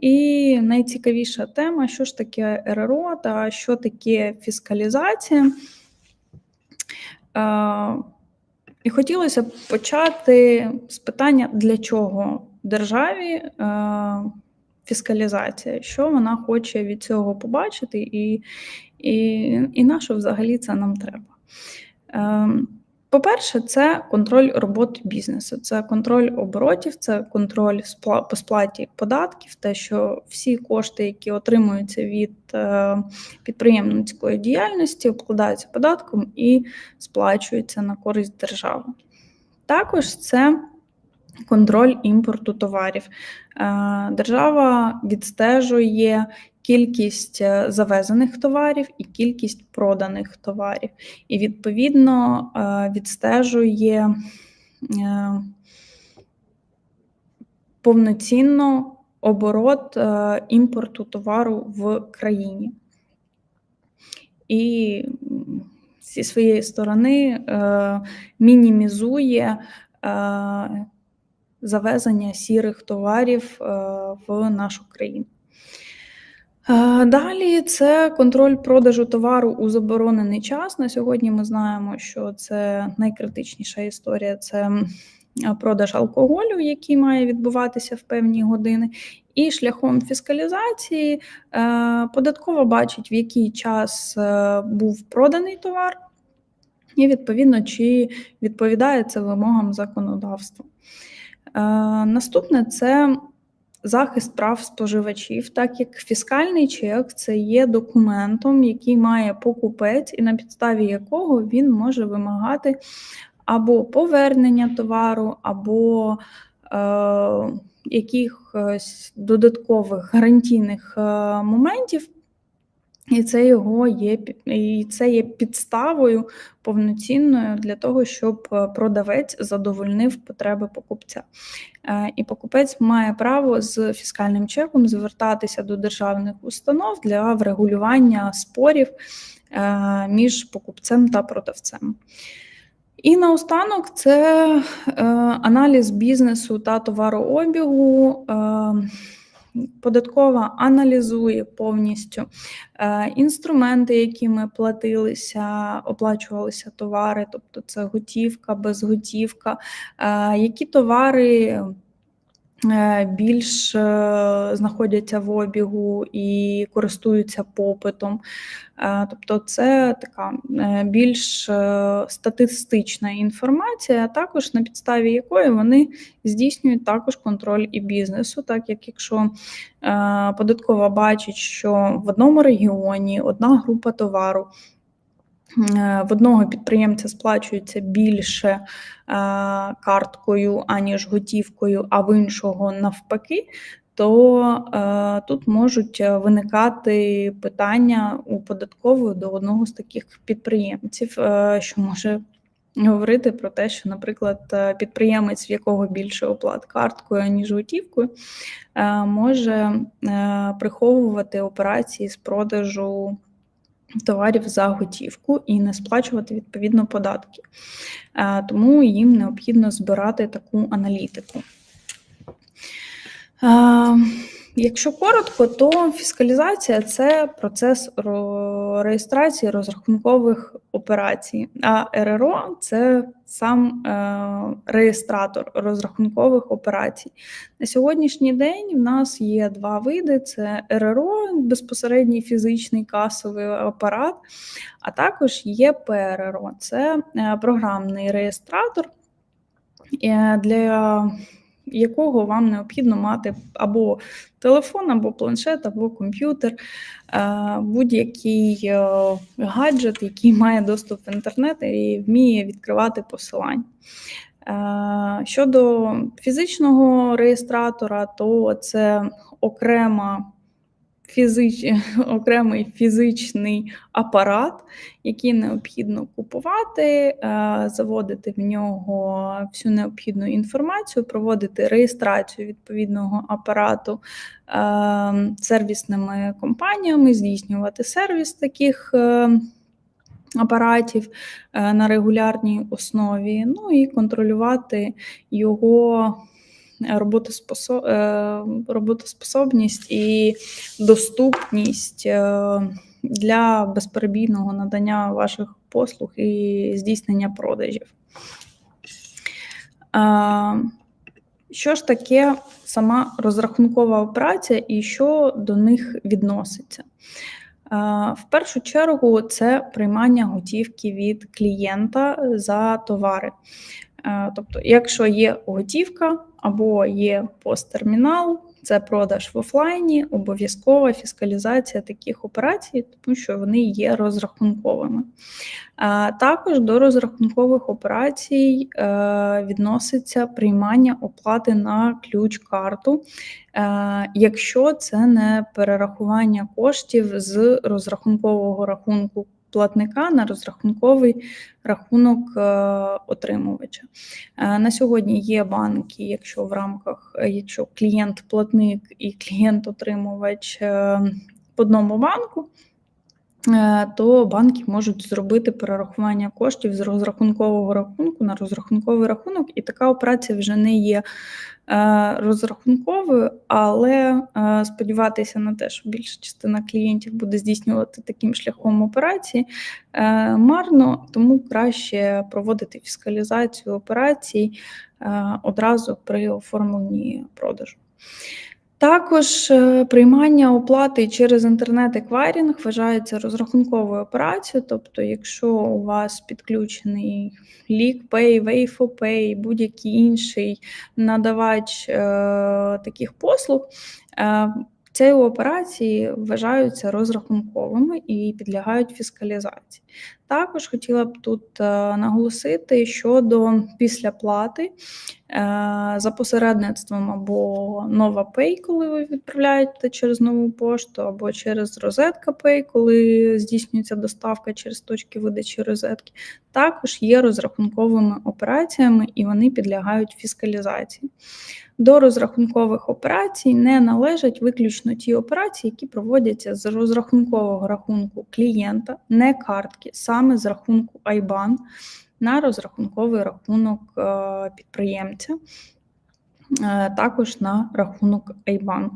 І найцікавіша тема, що ж таке РРО та що таке фіскалізація. І хотілося б почати з питання, для чого державі фіскалізація, що вона хоче від цього побачити, і і, і на що взагалі це нам треба. По-перше, це контроль роботи бізнесу, це контроль оборотів, це контроль по сплаті податків, те, що всі кошти, які отримуються від е, підприємницької діяльності, обкладаються податком і сплачуються на користь держави. Також це контроль імпорту товарів. Е, держава відстежує кількість е, завезених товарів і кількість проданих товарів, і відповідно е, відстежує повноцінно оборот імпорту товару в країні. І зі своєї сторони мінімізує завезення сірих товарів е, в нашу країну. Е, далі це контроль продажу товару у заборонений час. На сьогодні ми знаємо, що це найкритичніша історія це продаж алкоголю, який має відбуватися в певні години. І шляхом фіскалізації е, податково бачить, в який час був проданий товар, і відповідно, чи відповідає це вимогам законодавства. Е, наступне це захист прав споживачів, так як фіскальний чек це є документом, який має покупець, і на підставі якого він може вимагати або повернення товару, або е, якихось додаткових гарантійних е, моментів. І це його є і це є підставою повноцінною для того, щоб е, продавець задовольнив потреби покупця. Е, і покупець має право з фіскальним чеком звертатися до державних установ для врегулювання спорів е, між покупцем та продавцем. І наостанок це аналіз бізнесу та товарообігу. Податкова аналізує повністю е, інструменти, якими платилися, оплачувалися товари, тобто це готівка, безготівка, е, які товари більш е, знаходяться в обігу і користуються попитом. Е, тобто це така більш статистична інформація, також на підставі якої вони здійснюють також контроль і бізнесу, так як якщо податкова бачить, що в одному регіоні одна група товару. Е, в одного підприємця сплачується більше е, карткою, аніж готівкою, а в іншого навпаки, то е, тут можуть виникати питання у податкової до одного з таких підприємців, що може говорити про те, що, наприклад, підприємець, в якого більше оплат карткою, ніж готівкою, може приховувати операції з продажу товарів за готівку і не сплачувати відповідно податки. Е, тому їм необхідно збирати таку аналітику. Якщо коротко, то фіскалізація це процес реєстрації розрахункових операцій, а РРО це сам е, реєстратор розрахункових операцій. На сьогоднішній день в нас є два види: це РРО, безпосередній фізичний касовий апарат, а також є ПРРО, це е, програмний реєстратор. Е, для якого вам необхідно мати або телефон, або планшет, або комп'ютер, е, будь-який е, гаджет, який має доступ в інтернет і вміє відкривати посилання. Е, щодо фізичного реєстратора, то це окрема фізич... окремий фізичний апарат, який необхідно купувати, е, заводити в нього всю необхідну інформацію, проводити реєстрацію відповідного апарату е, сервісними компаніями, здійснювати сервіс таких. Е, апаратів на регулярній основі, ну і контролювати його роботоспособність і доступність е, для безперебійного надання ваших послуг і здійснення продажів. Е, Що ж таке сама розрахункова операція і що до них відноситься? Е, В першу чергу це приймання готівки від клієнта за товари. Е, Тобто, якщо є готівка або є посттермінал, це продаж в офлайні, обов'язкова фіскалізація таких операцій, тому що вони є розрахунковими. Е, Також до розрахункових операцій е, відноситься приймання оплати на ключ-карту, якщо це не перерахування коштів з розрахункового рахунку платника на розрахунковий рахунок е, отримувача. Е, На сьогодні є банки, якщо в рамках, е, якщо клієнт-платник і клієнт-отримувач в одному банку, то банки можуть зробити перерахування коштів з розрахункового рахунку на розрахунковий рахунок, і така операція вже не є е, розрахунковою, але е, сподіватися на те, що більша частина клієнтів буде здійснювати таким шляхом операції, е, марно, тому краще проводити фіскалізацію операцій е, одразу при оформленні продажу. Також е, приймання оплати через інтернет-еквайрінг вважається розрахунковою операцією. Тобто, якщо у вас підключений LeakPay, WayFoPay, будь-який інший надавач е, таких послуг, е, ці операції вважаються розрахунковими і підлягають фіскалізації. Також хотіла б тут е, наголосити щодо післяплати е, за посередництвом або NovaPay, коли ви відправляєте через нову пошту, або через Розетка Pay, коли здійснюється доставка через точки видачі розетки, також є розрахунковими операціями і вони підлягають фіскалізації. До розрахункових операцій не належать виключно ті операції, які проводяться з розрахункового рахунку клієнта, не картки, саме з рахунку IBAN на розрахунковий рахунок е, підприємця, е, також на рахунок IBAN.